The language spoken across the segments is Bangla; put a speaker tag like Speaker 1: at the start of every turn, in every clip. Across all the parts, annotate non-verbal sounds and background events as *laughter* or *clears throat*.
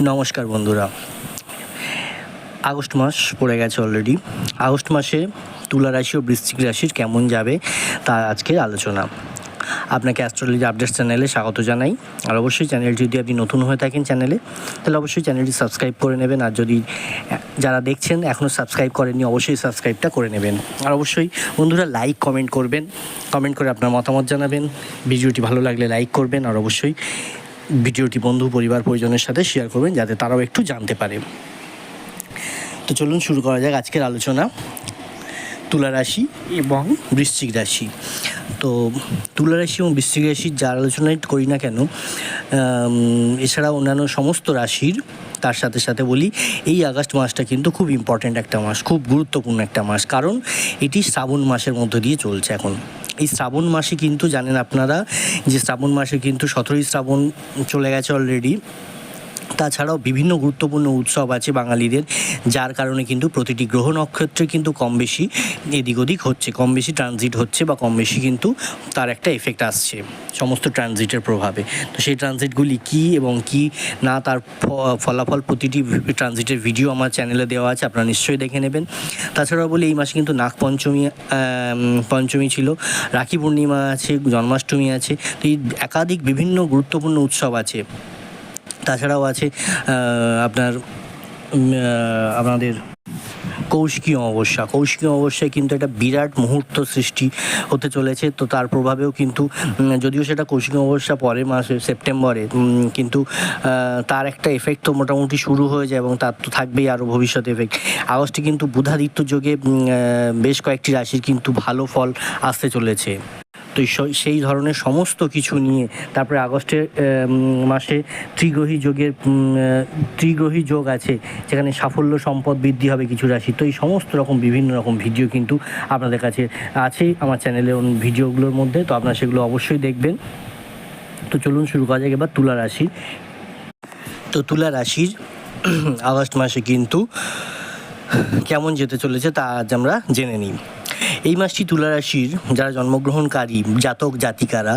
Speaker 1: নমস্কার বন্ধুরা। আগস্ট মাস পড়ে গেছে অলরেডি আগস্ট মাসে তুলা রাশি ও বৃশ্চিক রাশির কেমন যাবে তা আজকের আলোচনা। আপনাকে অ্যাস্ট্রোলজি আপডেট চ্যানেলে স্বাগত জানাই। আর অবশ্যই চ্যানেলটি যদি আপনি নতুন হয়ে থাকেন চ্যানেলে তাহলে অবশ্যই চ্যানেলটি সাবস্ক্রাইব করে নেবেন। আর যদি যারা দেখছেন এখনও সাবস্ক্রাইব করেননি, অবশ্যই সাবস্ক্রাইবটা করে নেবেন। আর অবশ্যই বন্ধুরা লাইক কমেন্ট করবেন। কমেন্ট করে আপনার মতামত জানাবেন। ভিডিওটি ভালো লাগলে লাইক করবেন। আর অবশ্যই ভিডিওটি বন্ধু, পরিবার, পরিজনের সাথে শেয়ার করবেন যাতে তারাও একটু জানতে পারে। তো চলুন শুরু করা যাক আজকের আলোচনা। তুলা রাশি এবং বৃশ্চিক রাশি। তো তুলা রাশি এবং বৃশ্চিক রাশির যার আলোচনাই করি না কেন এছাড়া অন্যান্য সমস্ত রাশির, তার সাথে সাথে বলি, এই আগস্ট মাসটা কিন্তু খুব ইম্পর্ট্যান্ট একটা মাস, খুব গুরুত্বপূর্ণ একটা মাস, কারণ এটি শ্রাবণ মাসের মধ্য দিয়ে চলছে এখন। এই শ্রাবণ মাসে কিন্তু জানেন আপনারা যে শ্রাবণ মাসে কিন্তু সতেরোই শ্রাবণ চলে গেছে অলরেডি তাছাড়াও বিভিন্ন গুরুত্বপূর্ণ উৎসব আছে বাঙালিদের, যার কারণে কিন্তু প্রতিটি গ্রহ নক্ষত্রে কিন্তু কম বেশি এদিক ওদিক হচ্ছে, কম বেশি ট্রানজিট হচ্ছে বা কম বেশি কিন্তু তার একটা এফেক্ট আসছে সমস্ত ট্রানজিটের প্রভাবে। তো সেই ট্রানজিটগুলি কী এবং কি না তার ফলাফল প্রতিটি ট্রানজিটের ভিডিও আমার চ্যানেলে দেওয়া আছে, আপনারা নিশ্চয়ই দেখে নেবেন। তাছাড়াও বলি, এই মাসে কিন্তু নাগ পঞ্চমী পঞ্চমী ছিল, রাখি পূর্ণিমা আছে, জন্মাষ্টমী আছে, তো এই একাধিক বিভিন্ন গুরুত্বপূর্ণ উৎসব আছে। তাছাড়াও আছে আপনার উম, আহ, আপনাদের কৌশিকী অমাবস্যা। কৌশিকী অমাবস্যায় কিন্তু একটা বিরাট মুহূর্ত সৃষ্টি হতে চলেছে তো তার প্রভাবেও কিন্তু যদিও সেটা কৌশিকী অমাবস্যা পরের মাসে সেপ্টেম্বরে কিন্তু তার একটা এফেক্ট তো মোটামুটি শুরু হয়ে যায় এবং তার তো থাকবেই আরও ভবিষ্যতে এফেক্ট আগস্টে কিন্তু বুধাদিত্য যোগে বেশ কয়েকটি রাশির কিন্তু ভালো ফল আসতে চলেছে। তো সেই- ধরনের সমস্ত কিছু নিয়ে তারপরে আগস্টের মাসে ত্রিগ্রহী যোগের ত্রিগ্রহী যোগ আছে, যেখানে সাফল্য সম্পদ বৃদ্ধি হবে কিছু রাশি। তো এই সমস্ত রকম বিভিন্ন রকম ভিডিও কিন্তু আপনাদের কাছে আছেই আমার চ্যানেলে ভিডিওগুলোর মধ্যে, তো আপনারা সেগুলো অবশ্যই দেখবেন। তো চলুন শুরু করা যাক এবার তুলা রাশি। তো তুলা রাশির *clears throat* আগস্ট মাসে কিন্তু কেমন যেতে চলেছে তা আজ আমরা জেনে নিই। এই মাসটি তুলারাশির যারা জন্মগ্রহণকারী, জাতক, জাতিকারা,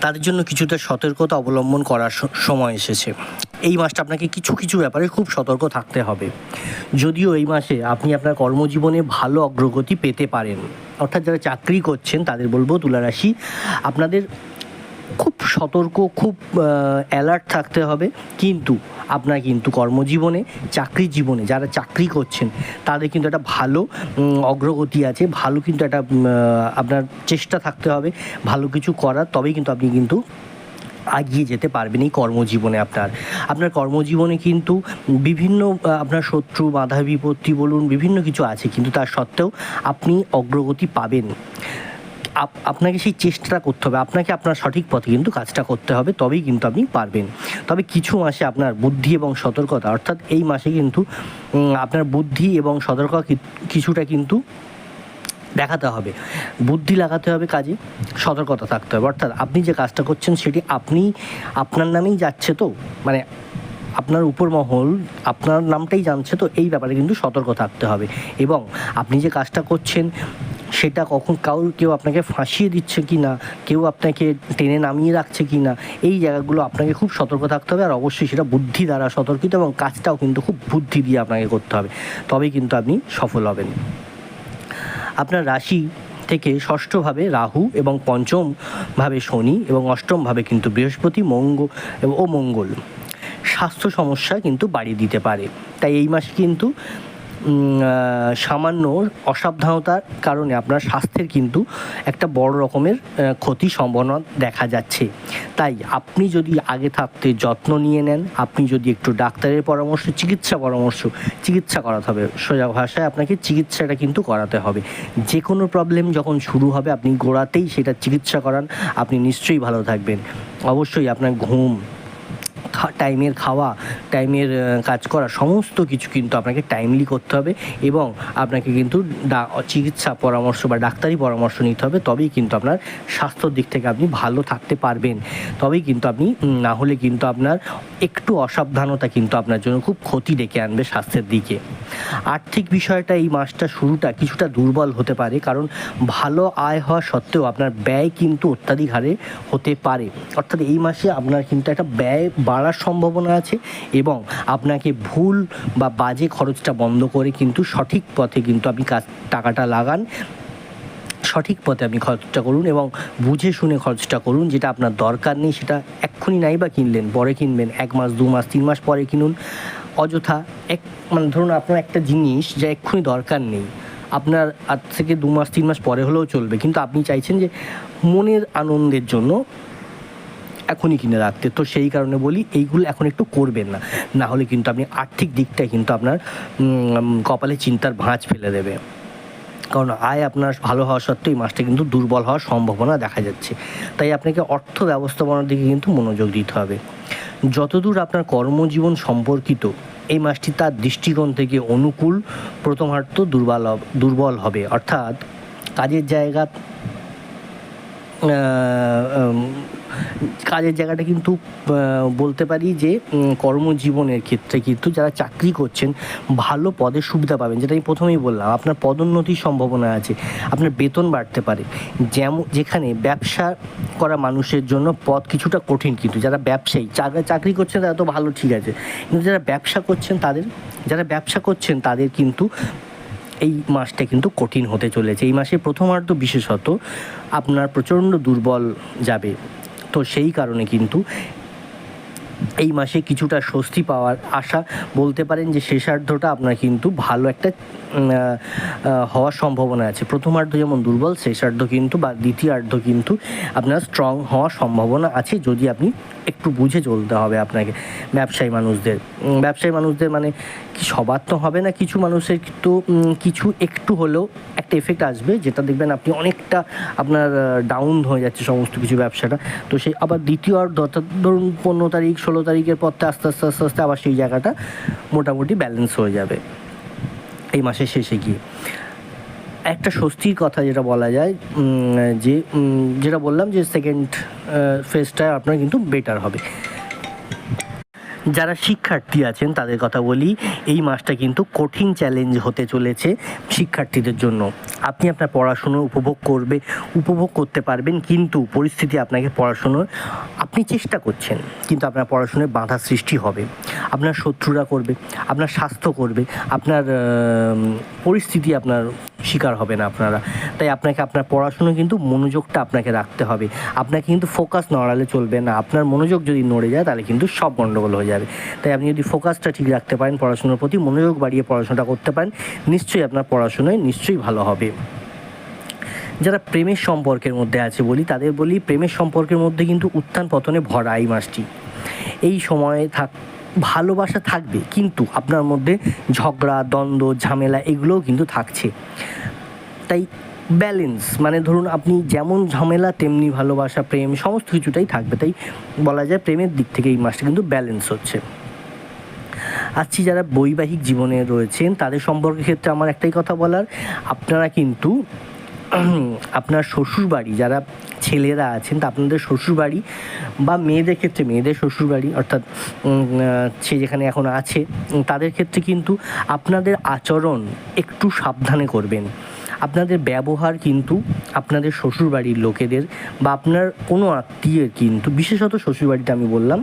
Speaker 1: তাদের জন্য কিছুটা সতর্কতা অবলম্বন করার সময় এসেছে। এই মাসটা আপনাকে কিছু কিছু ব্যাপারে খুব সতর্ক থাকতে হবে। যদিও এই মাসে আপনি আপনার কর্মজীবনে ভালো অগ্রগতি পেতে পারেন। অর্থাৎ যারা চাকরি করছেন, তাদের বলব তুলারাশি আপনাদের খুব সতর্ক, খুব অ্যালার্ট থাকতে হবে। কিন্তু আপনার কিন্তু কর্মজীবনে, চাকরি জীবনে যারা চাকরি করছেন, তাদের কিন্তু একটা ভালো অগ্রগতি আছে, ভালো কিন্তু একটা আপনার চেষ্টা থাকতে হবে, ভালো কিছু করার, তবেই কিন্তু আপনি কিন্তু এগিয়ে যেতে পারবেন এই কর্মজীবনে আপনার। আপনার কর্মজীবনে কিন্তু বিভিন্ন আপনার শত্রু, বাধা বিপত্তি বলুন, বিভিন্ন কিছু আছে, কিন্তু তার সত্ত্বেও আপনি অগ্রগতি পাবেন। আপনাকে সেই চেষ্টাটা করতে হবে। আপনাকে আপনার সঠিক পথে কিন্তু কাজটা করতে হবে, তবেই কিন্তু আপনি পারবেন। তবে কিছু মাসে আপনার বুদ্ধি এবং সতর্কতা, অর্থাৎ এই মাসে কিন্তু আপনার বুদ্ধি এবং সতর্কতা কিছুটা কিন্তু দেখাতে হবে। বুদ্ধি লাগাতে হবে কাজে, সতর্কতা থাকতে হবে। অর্থাৎ আপনি যে কাজটা করছেন সেটি আপনি, আপনার নামেই যাচ্ছে তো? মানে আপনার উপর মহল আপনার নামটাই জানছে তো? এই ব্যাপারে কিন্তু সতর্ক থাকতে হবে। এবং আপনি যে কাজটা করছেন সেটা কখন কাউ কেউ আপনাকে ফাঁসিয়ে দিচ্ছে কি না, কেউ আপনাকে টেনে নামিয়ে রাখছে কি না, এই জায়গাগুলো আপনাকে খুব সতর্ক থাকতে হবে আর অবশ্যই সেটা বুদ্ধি দ্বারা সতর্কিত এবং কাজটাও কিন্তু খুব বুদ্ধি দিয়ে আপনাকে করতে হবে। তবেই কিন্তু আপনি সফল হবেন। আপনার রাশি থেকে ষষ্ঠভাবে রাহু এবং পঞ্চমভাবে শনি এবং অষ্টমভাবে কিন্তু বৃহস্পতি, মঙ্গ ও মঙ্গল। স্বাস্থ্য সমস্যা কিন্তু বাড়িয়ে দিতে পারে। তাই এই মাসে কিন্তু সামান্য অসাবধানতার কারণে আপনার স্বাস্থ্যের কিন্তু একটা বড় রকমের ক্ষতি সম্ভাবনা দেখা যাচ্ছে। তাই আপনি যদি আগে থাকতে যত্ন নিয়ে নেন, আপনি যদি একটু ডাক্তারের পরামর্শ, চিকিৎসা পরামর্শ, চিকিৎসা করাতে হবে। সোজা ভাষায় আপনাকে চিকিৎসাটা কিন্তু করাতে হবে। যে কোনো প্রবলেম যখন শুরু হবে, আপনি গোড়াতেই সেটা চিকিৎসা করান। আপনি নিশ্চয়ই ভালো থাকবেন। অবশ্যই আপনার ঘুম টাইমের খাওয়া টাইমের কাজ করা, সমস্ত কিছু কিন্তু আপনাকে টাইমলি করতে হবে এবং আপনাকে কিন্তু চিকিৎসা পরামর্শ বা ডাক্তারি পরামর্শ নিতে হবে। তবেই কিন্তু আপনার স্বাস্থ্যর দিক থেকে আপনি ভালো থাকতে পারবেন। তবেই কিন্তু আপনি না হলে কিন্তু আপনার একটু অসাবধানতা কিন্তু আপনার জন্য খুব ক্ষতি ডেকে আনবে স্বাস্থ্যের দিকে। আর্থিক বিষয়টা এই মাসটা শুরুটা কিছুটা দুর্বল হতে পারে কারণ ভালো আয় হওয়া সত্ত্বেও আপনার ব্যয় কিন্তু অত্যাধিক হারে হতে পারে। অর্থাৎ এই মাসে আপনার কিন্তু একটা ব্যয় বাড়ার বাড়ার সম্ভাবনা আছে এবং আপনাকে ভুল বা বাজে খরচটা বন্ধ করে কিন্তু সঠিক পথে কিন্তু আপনি কাজ, টাকাটা লাগান। সঠিক পথে আপনি খরচটা করুন এবং বুঝে শুনে খরচটা করুন, যেটা আপনার দরকার নেই সেটা এক্ষুনি নাই বা কিনলেন, পরে কিনবেন, এক মাস, দু মাস, তিন মাস পরে কিনুন। অযথা এক মানে ধরুন আপনার একটা জিনিস যা এক্ষুনি দরকার নেই, আপনার আজ থেকে দু মাস, তিন মাস পরে হলেও চলবে, কিন্তু আপনি চাইছেন যে মনের আনন্দের জন্য এখনই কিনে রাখতে। তো সেই কারণে বলি, এইগুলো এখন একটু করবেন না। না হলে কিন্তু আপনি আর্থিক দিকটাই কিন্তু আপনার কপালে চিন্তার ভাঁজ ফেলে দেবে। কারণ আয় আপনার ভালো হওয়া সত্ত্বেও এই মাসটা কিন্তু দুর্বল হওয়ার সম্ভাবনা দেখা যাচ্ছে। তাই আপনাকে অর্থ ব্যবস্থাপনার দিকে কিন্তু মনোযোগ দিতে হবে। যতদূর আপনার কর্মজীবন সম্পর্কিত, এই মাসটি তার দৃষ্টিকোণ থেকে অনুকূল প্রথমার্থ দুর্বল দুর্বল হবে। অর্থাৎ কাজের জায়গা কাজের জায়গাটা কিন্তু বলতে পারি যে কর্মজীবনের ক্ষেত্রে কিন্তু যারা চাকরি করছেন, ভালো পদের সুবিধা পাবেন। যেটা আমি প্রথমেই বললাম, আপনার পদোন্নতির সম্ভাবনা আছে, আপনার বেতন বাড়তে পারে। যেমন যেখানে ব্যবসা করা মানুষের জন্য পদ কিছুটা কঠিন কিন্তু, যারা ব্যবসায়ী চাকরি করছেন তারা তো ভালো, ঠিক আছে। কিন্তু যারা ব্যবসা করছেন তাদের, যারা ব্যবসা করছেন তাদের কিন্তু এই মাসটা কিন্তু কঠিন হতে চলেছে। এই মাসে প্রথমার্ধ বিশেষত আপনার প্রচণ্ড দুর্বল যাবে। তো সেই কারণে কিন্তু এই মাসে কিছুটা স্বস্তি পাওয়ার আশা বলতে পারেন যে শেষার্ধটা আপনার কিন্তু ভালো একটা হওয়ার সম্ভাবনা আছে। প্রথমার্ধ যেমন দুর্বল, শেষার্ধ কিন্তু বা দ্বিতীয়ার্ধ কিন্তু আপনার স্ট্রং হওয়ার সম্ভাবনা আছে যদি আপনি একটু বুঝে চলতে হবে আপনাকে ব্যবসায়ী মানুষদের। ব্যবসায়ী মানুষদের মানে কি সবার তো হবে না, কিছু মানুষের তো কিছু একটু হলেও একটা এফেক্ট আসবে যেটা দেখবেন আপনি অনেকটা আপনার ডাউন হয়ে যাচ্ছে সমস্ত কিছু ব্যবসাটা। তো সেই আবার দ্বিতীয় আর অর্থাৎ ধরুন পনেরো তারিখ ষোলো তারিখের পর আস্তে আস্তে আস্তে আস্তে আবার সেই জায়গাটা মোটামুটি ব্যালেন্স হয়ে যাবে। এই মাসের শেষে গিয়ে। একটা স্বস্তির কথা যেটা বলা যায় যে যেটা বললাম যে সেকেন্ড ফেজটা আপনার কিন্তু বেটার হবে। যারা শিক্ষার্থী আছেন, তাদের কথা বলি, এই মাসটা কিন্তু কঠিন চ্যালেঞ্জ হতে চলেছে শিক্ষার্থীদের জন্য। আপনি আপনার পড়াশুনো উপভোগ করবে, উপভোগ করতে পারবেন, কিন্তু পরিস্থিতি আপনাকে পড়াশুনোর, আপনি চেষ্টা করছেন, কিন্তু আপনার পড়াশোনায় বাধা সৃষ্টি হবে। আপনার শত্রুরা করবে, আপনার স্বাস্থ্য করবে, আপনার পরিস্থিতি আপনার শিকার হবে না আপনারা। তাই আপনাকে আপনার পড়াশুনো কিন্তু মনোযোগটা আপনাকে রাখতে হবে। আপনাকে কিন্তু ফোকাস নড়ালে চলবে না। আপনার মনোযোগ যদি নড়ে যায়, তাহলে কিন্তু সব গণ্ডগোল হয়ে যাবে। তাই আপনি যদি ফোকাসটা ঠিক রাখতে পারেন, পড়াশোনার প্রতি মনোযোগ বাড়িয়ে পড়াশোনাটা করতে পারেন, নিশ্চয়ই আপনার পড়াশোনায় নিশ্চয়ই ভালো হবে। যারা প্রেমের সম্পর্কের মধ্যে আছে বলি, তাদের বলি প্রেমের সম্পর্কের মধ্যে কিন্তু উত্থান পতনে ভরা এই মাসটি। এই সময়ে থাক, ভালোবাসা থাকবে, কিন্তু আপনার মধ্যে ঝগড়া, দ্বন্দ্ব, ঝামেলা এগুলোও কিন্তু থাকছে। তাই ব্যালেন্স মানে ধরুন আপনি যেমন ঝামেলা, তেমনি ভালোবাসা, প্রেম, সমস্ত কিছুটাই থাকবে। তাই বলা যায় প্রেমের দিক থেকে এই মাসটা কিন্তু ব্যালেন্স হচ্ছে। আসছি যারা বৈবাহিক জীবনে রয়েছেন, তাদের সম্পর্কের ক্ষেত্রে আমার একটাই কথা বলার, আপনারা কিন্তু *clears throat* আপনার শ্বশুরবাড়ি, যারা ছেলেরা আছেন, তা আপনাদের শ্বশুরবাড়ি বা মেয়েদের ক্ষেত্রে, মেয়েদের শ্বশুরবাড়ি, অর্থাৎ সে যেখানে এখন আছে, তাদের ক্ষেত্রে কিন্তু আপনাদের আচরণ একটু সাবধানে করবেন। আপনাদের ব্যবহার কিন্তু আপনাদের শ্বশুরবাড়ির লোকেদের বা আপনার কোনো আত্মীয়ের কিন্তু, বিশেষত শ্বশুরবাড়িতে আমি বললাম,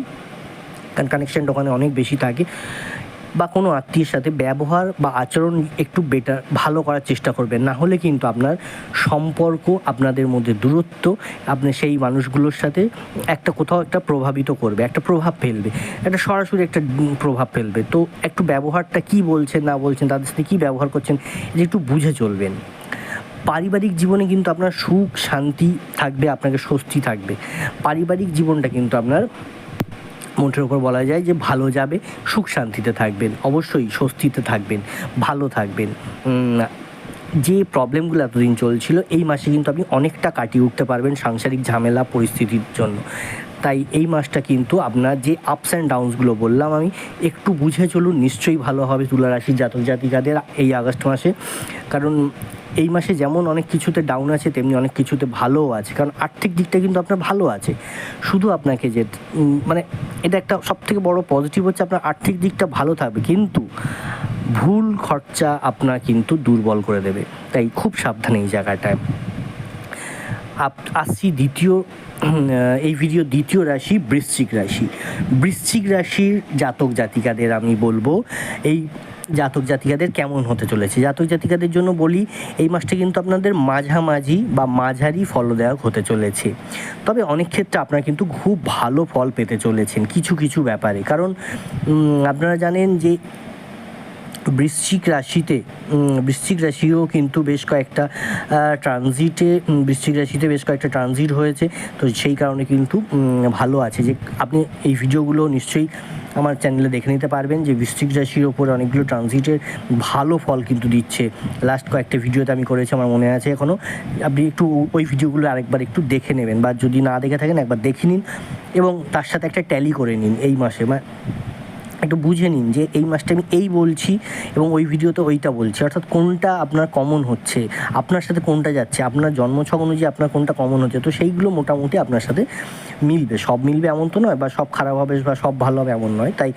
Speaker 1: কারণ কানেকশানটা ওখানে অনেক বেশি থাকে, বা কোনো আত্মীয়ের সাথে ব্যবহার বা আচরণ একটু বেটার ভালো করার চেষ্টা করবেন। না হলে কিন্তু আপনার সম্পর্ক আপনাদের মধ্যে দূরত্ব, আপনি সেই মানুষগুলোর সাথে একটা কোথাও একটা প্রভাবিত করবে, একটা প্রভাব ফেলবে, একটা সরাসরি একটা প্রভাব ফেলবে। তো একটু ব্যবহারটা কি বলছেন, না বলছেন, তাদের সাথে কী ব্যবহার করছেন, এটা একটু বুঝে চলবেন। পারিবারিক জীবনে কিন্তু আপনার সুখ, শান্তি থাকবে, আপনাকে স্বস্তি থাকবে। পারিবারিক জীবনটা কিন্তু আপনার মনের ওপর বলা যায় যে ভালো যাবে, সুখ শান্তিতে থাকবেন, অবশ্যই স্বস্তিতে থাকবেন, ভালো থাকবেন। যে প্রবলেমগুলো এতদিন চলছিল, এই মাসে কিন্তু আপনি অনেকটা কাটিয়ে উঠতে পারবেন সাংসারিক ঝামেলা, পরিস্থিতির জন্য। তাই এই মাসটা কিন্তু আপনার যে আপস অ্যান্ড ডাউনসগুলো বললাম আমি, একটু বুঝে চলুন, নিশ্চয়ই ভালো হবে তুলা রাশির জাতক জাতিকাদের এই আগস্ট মাসে। কারণ এই মাসে যেমন অনেক কিছুতে ডাউন আছে, তেমনি অনেক কিছুতে ভালোও আছে। কারণ আর্থিক দিকটা কিন্তু আপনার ভালো আছে। শুধু আপনাকে যে মানে এটা একটা সব থেকে বড় পজিটিভ হচ্ছে আপনার আর্থিক দিকটা ভালো থাকবে। কিন্তু ভুল খরচা আপনার কিন্তু দুর্বল করে দেবে। তাই খুব সাবধানে এই জায়গাটায়। আসছি দ্বিতীয় এই ভিডিও দ্বিতীয় রাশি বৃশ্চিক রাশি। বৃশ্চিক রাশির জাতক জাতিকাদের আমি বলব, এই জাতক জাতিকাদের কেমন হতে চলেছে? জাতক জাতিকাদের জন্য বলি, এই মাসটা কিন্তু আপনাদের মাঝামাঝি বা মাঝারি ফলদায়ক হতে চলেছে। তবে অনেক ক্ষেত্রে আপনারা কিন্তু খুব ভালো ফল পেতে চলেছেন, কিছু কিছু ব্যাপারে। কারণ আপনারা জানেন যে বৃশ্চিক রাশিতে বৃশ্চিক রাশিও কিন্তু বেশ কয়েকটা ট্রানজিটে বৃশ্চিক রাশিতে বেশ কয়েকটা ট্রানজিট হয়েছে। তো সেই কারণে কিন্তু ভালো আছে যে আপনি এই ভিডিওগুলো নিশ্চয়ই আমার চ্যানেলে দেখে নিতে পারবেন যে বৃশ্চিক রাশির ওপরে অনেকগুলো ট্রানজিটের ভালো ফল কিন্তু দিচ্ছে। লাস্ট কয়েকটা ভিডিওতে আমি করেছি, আমার মনে আছে এখনও আপনি একটু ওই ভিডিওগুলো আরেকবার একটু দেখে নেবেন বা যদি না দেখে থাকেন, একবার দেখে নিন এবং তার সাথে একটা ট্যালি করে নিন এই মাসে। মানে একটু বুঝে নিন যে এই মাসটা আমি এই বলছি এবং ওই ভিডিওতে ওইটা বলছি। অর্থাৎ কোনটা আপনার কমন হচ্ছে, আপনার সাথে কোনটা যাচ্ছে, আপনার জন্মছক অনুযায়ী আপনার কোনটা কমন হচ্ছে, তো সেইগুলো মোটামুটি আপনার সাথে মিলবে। সব মিলবে এমন তো নয় বা সব খারাপ হবে বা সব ভালো হবে এমন নয়। তাই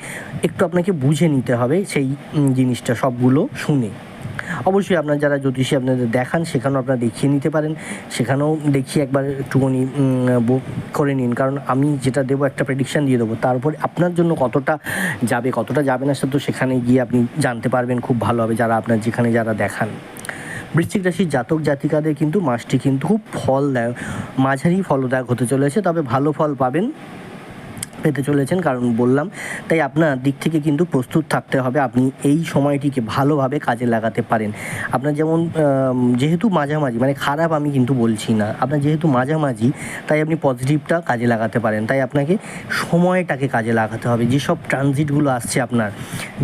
Speaker 1: একটু আপনাকে বুঝে নিতে হবে সেই জিনিসটা সবগুলো শুনে। অবশ্যই আপনার যারা জ্যোতিষী আপনাদের দেখান, সেখানেও আপনারা দেখিয়ে নিতে পারেন। সেখানেও দেখিয়ে একবার একটুখানি বুক করে নিন। কারণ আমি যেটা দেবো, একটা প্রেডিকশান দিয়ে দেবো। তারপরে আপনার জন্য কতটা যাবে কতটা যাবে না, সেটা তো সেখানে গিয়ে আপনি জানতে পারবেন। খুব ভালোভাবে যারা আপনার যেখানে যারা দেখান। বৃশ্চিক রাশির জাতক জাতিকাদের কিন্তু মাসটি কিন্তু খুব ফলদায়ক, মাঝারি ফলদায়ক হতে চলেছে। তবে ভালো ফল পাবেন পেতে চলেছেন, কারণ বললাম। তাই আপনার দিক থেকে কিন্তু প্রস্তুত থাকতে হবে। আপনি এই সময়টিকে ভালোভাবে কাজে লাগাতে পারেন। আপনার যেমন যেহেতু মাঝামাঝি মানে খারাপ আমি কিন্তু বলছি না। আপনার যেহেতু মাঝামাঝি, তাই আপনি পজিটিভটা কাজে লাগাতে পারেন। তাই আপনাকে সময়টাকে কাজে লাগাতে হবে। যেসব ট্রানজিটগুলো আসছে আপনার,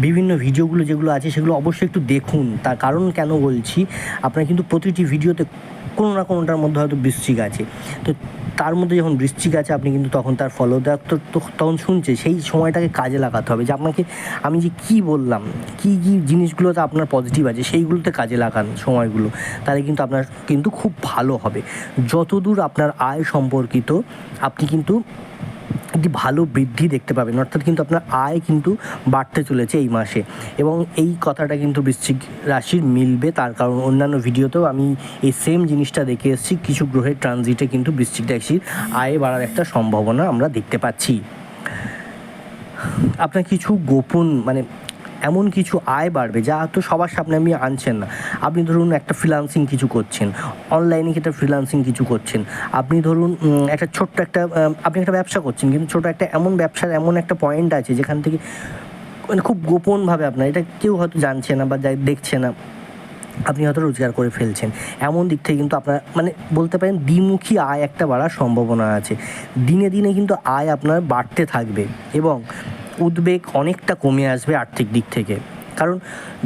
Speaker 1: বিভিন্ন ভিডিওগুলো যেগুলো আছে, সেগুলো অবশ্যই একটু দেখুন। তার কারণ কেন বলছি, আপনার কিন্তু প্রতিটি ভিডিওতে কোনো না কোনোটার মধ্যে হয়তো বৃশ্চিক আছে। তো তার মধ্যে যখন বৃশ্চিক আছে, আপনি কিন্তু তখন তার ফলদায়ক তো তখন শুনছে, সেই সময়টাকে কাজে লাগাতে হবে। যে আপনাকে, আমি যে কি বললাম, কি কি জিনিসগুলোতে আপনার পজিটিভ আছে, সেইগুলোতে কাজে লাগান সময়গুলো, তাহলে কিন্তু আপনার কিন্তু খুব ভালো হবে। যতদূর আপনার আয় সম্পর্কিত, আপনি কিন্তু একটি ভালো বৃদ্ধি দেখতে পাবেন। অর্থাৎ কিন্তু আপনার আয় কিন্তু বাড়তে চলেছে এই মাসে। এবং এই কথাটা কিন্তু বৃশ্চিক রাশির মিলবে। তার কারণ অন্যান্য ভিডিওতেও আমি এই সেম জিনিসটা দেখে এসেছি। কিছু গ্রহের ট্রানজিটে কিন্তু বৃশ্চিক রাশির আয় বাড়ার একটা সম্ভাবনা আমরা দেখতে পাচ্ছি। আপনার কিছু গোপন মানে এমন কিছু আয় বাড়বে যা তো সবার সামনে আপনি আনছেন না। আপনি ধরুন একটা ফ্রিলান্সিং কিছু করছেন অনলাইনে একটা ফ্রিলান্সিং কিছু করছেন। আপনি ধরুন একটা ছোট্ট একটা আপনি একটা ব্যবসা করছেন, কিন্তু ছোট একটা এমন ব্যবসার এমন একটা পয়েন্ট আছে যেখান থেকে মানে খুব গোপনভাবে আপনার, এটা কেউ হয়তো জানছে না বা যাই- দেখছে না, আপনি হয়তো রোজগার করে ফেলছেন। এমন দিক থেকে কিন্তু আপনার মানে বলতে পারেন দ্বিমুখী আয় একটা বাড়ার সম্ভাবনা আছে। দিনে দিনে কিন্তু আয় আপনার বাড়তে থাকবে এবং উদ্বেগ অনেকটা কমে আসবে আর্থিক দিক থেকে। কারণ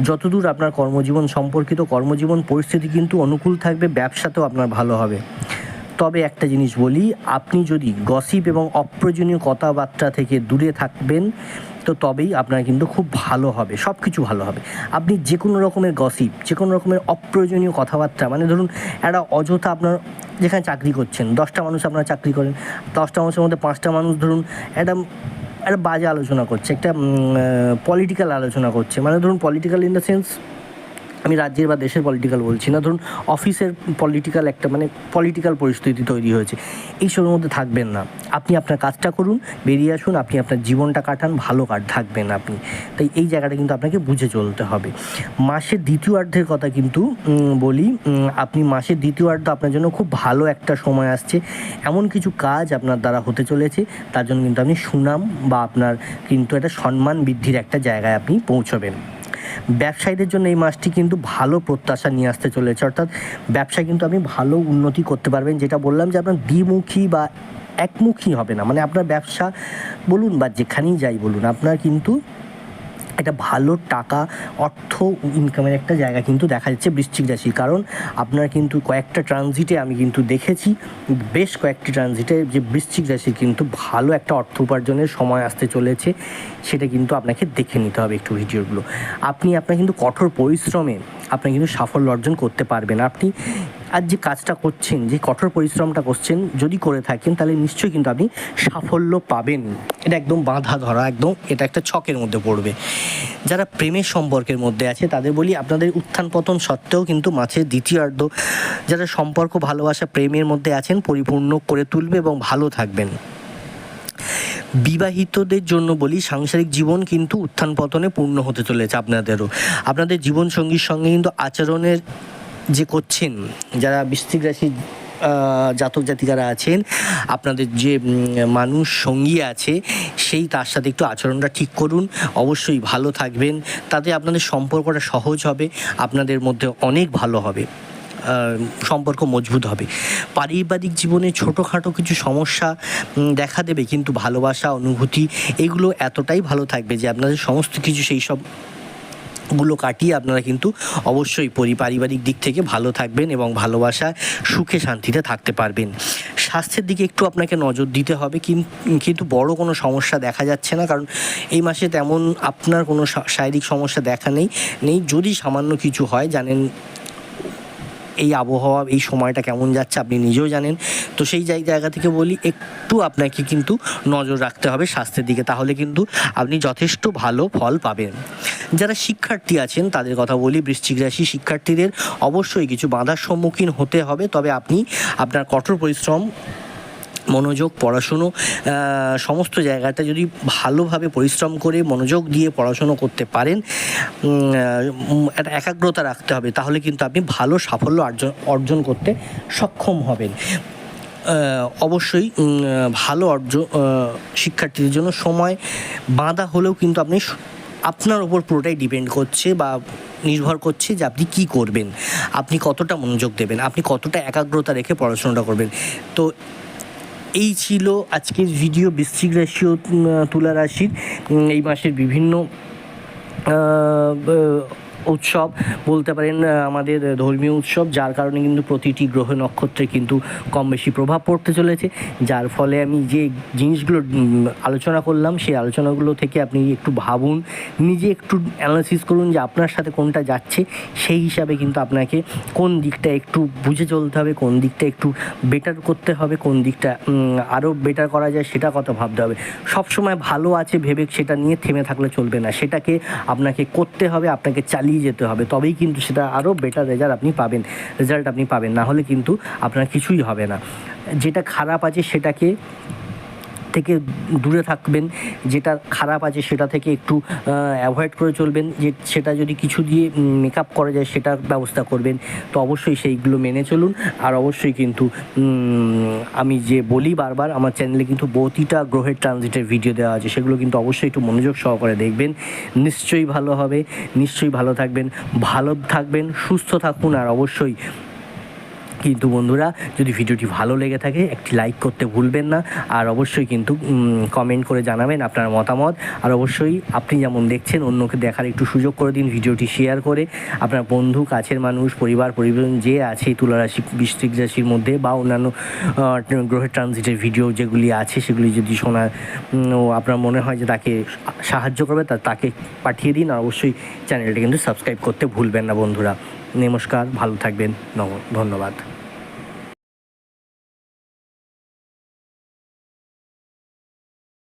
Speaker 1: যতদূর আপনার কর্মজীবন সম্পর্কিত, কর্মজীবন পরিস্থিতি কিন্তু অনুকূল থাকবে, ব্যবসাতেও আপনার ভালো হবে। তবে একটা জিনিস বলি, আপনি যদি গসিপ এবং অপ্রয়োজনীয় কথাবার্তা থেকে দূরে থাকবেন তো তবেই আপনার কিন্তু খুব ভালো হবে সব কিছু ভালো হবে। আপনি যে কোনো রকমের গসিপ যে কোনো রকমের অপ্রয়োজনীয় কথাবার্তা মানে ধরুন একটা অযথা আপনার যেখানে চাকরি করছেন, দশটা মানুষ আপনার চাকরি করেন, দশটা মানুষের মধ্যে পাঁচটা মানুষ ধরুন একটা একটা বাজে আলোচনা করছে, একটা পলিটিক্যাল আলোচনা করছে মানে ধরুন পলিটিক্যাল ইন দ্য সেন্স আমি রাজ্যের বা দেশের পলিটিক্যাল বলছি না। ধরুন অফিসের পলিটিক্যাল একটা মানে পলিটিক্যাল পরিস্থিতি তৈরি হয়েছে। এইসবের মধ্যে থাকবেন না। আপনি আপনার কাজটা করুন, বেরিয়ে আসুন, আপনি আপনার জীবনটা কাটান, ভালো কাট থাকবেন আপনি। তাই এই জায়গাটা কিন্তু আপনাকে বুঝে চলতে হবে। মাসের দ্বিতীয়ার্ধের কথা কিন্তু বলি আপনি মাসের দ্বিতীয়ার্ধ আপনার জন্য খুব ভালো একটা সময় আসছে। এমন কিছু কাজ আপনার দ্বারা হতে চলেছে, তার জন্য কিন্তু আপনি সুনাম বা আপনার কিন্তু একটা সম্মান বৃদ্ধির একটা জায়গায় আপনি পৌঁছবেন। ব্যবসায়ীদের জন্য এই মাসটি কিন্তু ভালো প্রত্যাশা নিয়ে আসতে চলেছে। অর্থাৎ ব্যবসায় কিন্তু আপনি ভালো উন্নতি করতে পারবেন। যেটা বললাম যে আপনার দ্বিমুখী বা একমুখী হবে না। মানে আপনার ব্যবসা বলুন বা যেখানেই যাই বলুন, আপনার কিন্তু একটা ভালো টাকা, অর্থ ইনকামের একটা জায়গা কিন্তু দেখা যাচ্ছে বৃশ্চিক রাশির। কারণ আপনার কিন্তু কয়েকটা ট্রানজিটে আমি কিন্তু দেখেছি, বেশ কয়েকটি ট্রানজিটে যে বৃশ্চিক রাশির কিন্তু ভালো একটা অর্থ উপার্জনের সময় আসতে চলেছে, সেটা কিন্তু আপনাকে দেখে নিতে হবে একটু ভিডিওগুলো। আপনি, আপনার কিন্তু কঠোর পরিশ্রমে আপনি কিন্তু সাফল্য অর্জন করতে পারবেন। আপনি আর যে কাজটা করছেন, যে কঠোর পরিশ্রমটা করছেন, যদি করে থাকেন, তাহলে নিশ্চয়ই কিন্তু আপনি সাফল্য পাবেন। এটা একদম বাঁধা ধরা, একদম এটা একটা ছকের মধ্যে পড়বে। যারা প্রেমের সম্পর্কের মধ্যে আছে, তাদের বলি আপনাদের উত্থান পতন সত্ত্বেও কিন্তু মাছের দ্বিতীয়ার্ধ, যারা সম্পর্ক, ভালোবাসা, প্রেমের মধ্যে আছেন, পরিপূর্ণ করে তুলবে এবং ভালো থাকবেন। বিবাহিতদের জন্য বলি সাংসারিক জীবন কিন্তু উত্থান পতনে পূর্ণ হতে চলেছে আপনাদেরও। আপনাদের জীবন সঙ্গীর সঙ্গে কিন্তু আচরণের যে করছেন যারা রাশির আহ, জাতক জাতিকারা আছেন আপনাদের যে মানুষ সঙ্গী আছে সেই তার সাথে একটু আচরণটা ঠিক করুন অবশ্যই ভালো থাকবেন তাতে আপনাদের সম্পর্কটা সহজ হবে আপনাদের মধ্যে অনেক ভালো হবে সম্পর্ক মজবুত হবে। পারিবারিক জীবনে ছোটোখাটো কিছু সমস্যা দেখা দেবে কিন্তু ভালোবাসা অনুভূতি এগুলো এতটাই ভালো থাকবে যে আপনাদের সমস্ত কিছু সেই সব গুলো কাটিয়ে আপনারা কিন্তু অবশ্যই পরি পারিবারিক দিক থেকে ভালো থাকবেন এবং ভালোবাসা সুখে শান্তিতে থাকতে পারবেন। স্বাস্থ্যের দিকে একটু আপনাকে নজর দিতে হবে, কিন- কিন্তু বড় কোনো সমস্যা দেখা যাচ্ছে না, কারণ এই মাসে তেমন আপনার কোনো শারীরিক সমস্যা দেখা নেই নেই। যদি সামান্য কিছু হয়, জানেন এই আবহাওয়া, এই সময়টা কেমন যাচ্ছে আপনি নিজেও জানেন। তো সেই জায়গা থেকে বলি, একটু আপনাকে কিন্তু নজর রাখতে হবে স্বাস্থ্যের দিকে। তাহলে কিন্তু আপনি যথেষ্ট ভালো ফল পাবেন। যারা শিক্ষার্থী আছেন, তাদের কথা বলি, বৃশ্চিক রাশি শিক্ষার্থীদের অবশ্যই কিছু বাধার সম্মুখীন হতে হবে। তবে আপনি আপনার কঠোর পরিশ্রম মনোযোগ, পড়াশুনো সমস্ত জায়গাটা যদি ভালোভাবে পরিশ্রম করে মনোযোগ দিয়ে পড়াশুনো করতে পারেন একটা একাগ্রতা রাখতে হবে, তাহলে কিন্তু আপনি ভালো সাফল্য অর্জন অর্জন করতে সক্ষম হবেন। অবশ্যই ভালো অর্জন শিক্ষার্থীদের জন্য সময় বাঁধা হলেও কিন্তু আপনি আপনার ওপর পুরোটাই ডিপেন্ড করছে বা নির্ভর করছে যে আপনি কি করবেন। আপনি কতটা মনোযোগ দেবেন, আপনি কতটা একাগ্রতা রেখে পড়াশোনাটা করবেন। তো এই ছিল আজকের ভিডিও বৃশ্চিক রাশি ও তুলা রাশির এই মাসের বিভিন্ন উৎসব বলতে পারেন আমাদের ধর্মীয় উৎসব, যার কারণে কিন্তু প্রতিটি গ্রহ নক্ষত্রে কিন্তু কম বেশি প্রভাব পড়তে চলেছে। যার ফলে আমি যে জিনিসগুলো আলোচনা করলাম, সেই আলোচনাগুলো থেকে আপনি একটু ভাবুন, নিজে একটু অ্যানালাইসিস করুন যে আপনার সাথে কোনটা যাচ্ছে, সেই হিসাবে কিন্তু আপনাকে কোন দিকটা একটু বুঝে চলতে হবে, কোন দিকটা একটু বেটার করতে হবে, কোন দিকটা আরও বেটার করা যায় সেটা কথা ভাবতে হবে। সবসময় ভালো আছে, ভেবে সেটা নিয়ে থেমে থাকলে চলবে না। সেটাকে আপনাকে করতে হবে, আপনাকে চালিয়ে যেতে হবে, তবেই কিন্তু সেটা আরও বেটার রেজাল্ট আপনি পাবেন রেজাল্ট আপনি পাবেন। না হলে কিন্তু আপনার কিছুই হবে না। যেটা খারাপ আছে সেটাকে থেকে দূরে থাকবেন, যেটা খারাপ আছে সেটা থেকে একটু অ্যাভয়েড করে চলবেন, যে সেটা যদি কিছু দিয়ে মেকআপ করা যায় সেটার ব্যবস্থা করবেন। তো অবশ্যই সেইগুলো মেনে চলুন। আর অবশ্যই কিন্তু আমি যে বলি বারবার, আমার চ্যানেলে কিন্তু প্রতিটা গ্রহের ট্রানজিটের ভিডিও দেওয়া আছে। সেগুলো কিন্তু অবশ্যই একটু মনোযোগ সহকারে দেখবেন। নিশ্চয়ই ভালো হবে, নিশ্চয়ই ভালো থাকবেন ভালো থাকবেন, সুস্থ থাকুন। আর অবশ্যই কিন্তু বন্ধুরা যদি ভিডিওটি ভালো লেগে থাকে একটি লাইক করতে ভুলবেন না। আর অবশ্যই কিন্তু কমেন্ট করে জানাবেন আপনার মতামত। আর অবশ্যই আপনি যেমন দেখছেন অন্যকে দেখার একটু সুযোগ করে দিন ভিডিওটি শেয়ার করে। আপনার বন্ধু কাছের মানুষ পরিবার পরিজন যে আছে এই তুলা রাশি বৃশ্চিক রাশির মধ্যে বা অন্যান্য আহ, গ্রহের ট্রানজিটের ভিডিও যেগুলি আছে সেগুলি যদি শোনা আপনার মনে হয় যে তাকে সাহায্য করবে তা তাকে পাঠিয়ে দিন। আর অবশ্যই চ্যানেলটি কিন্তু সাবস্ক্রাইব করতে ভুলবেন না বন্ধুরা। নমস্কার ভালো থাকবেন ধন্যবাদ।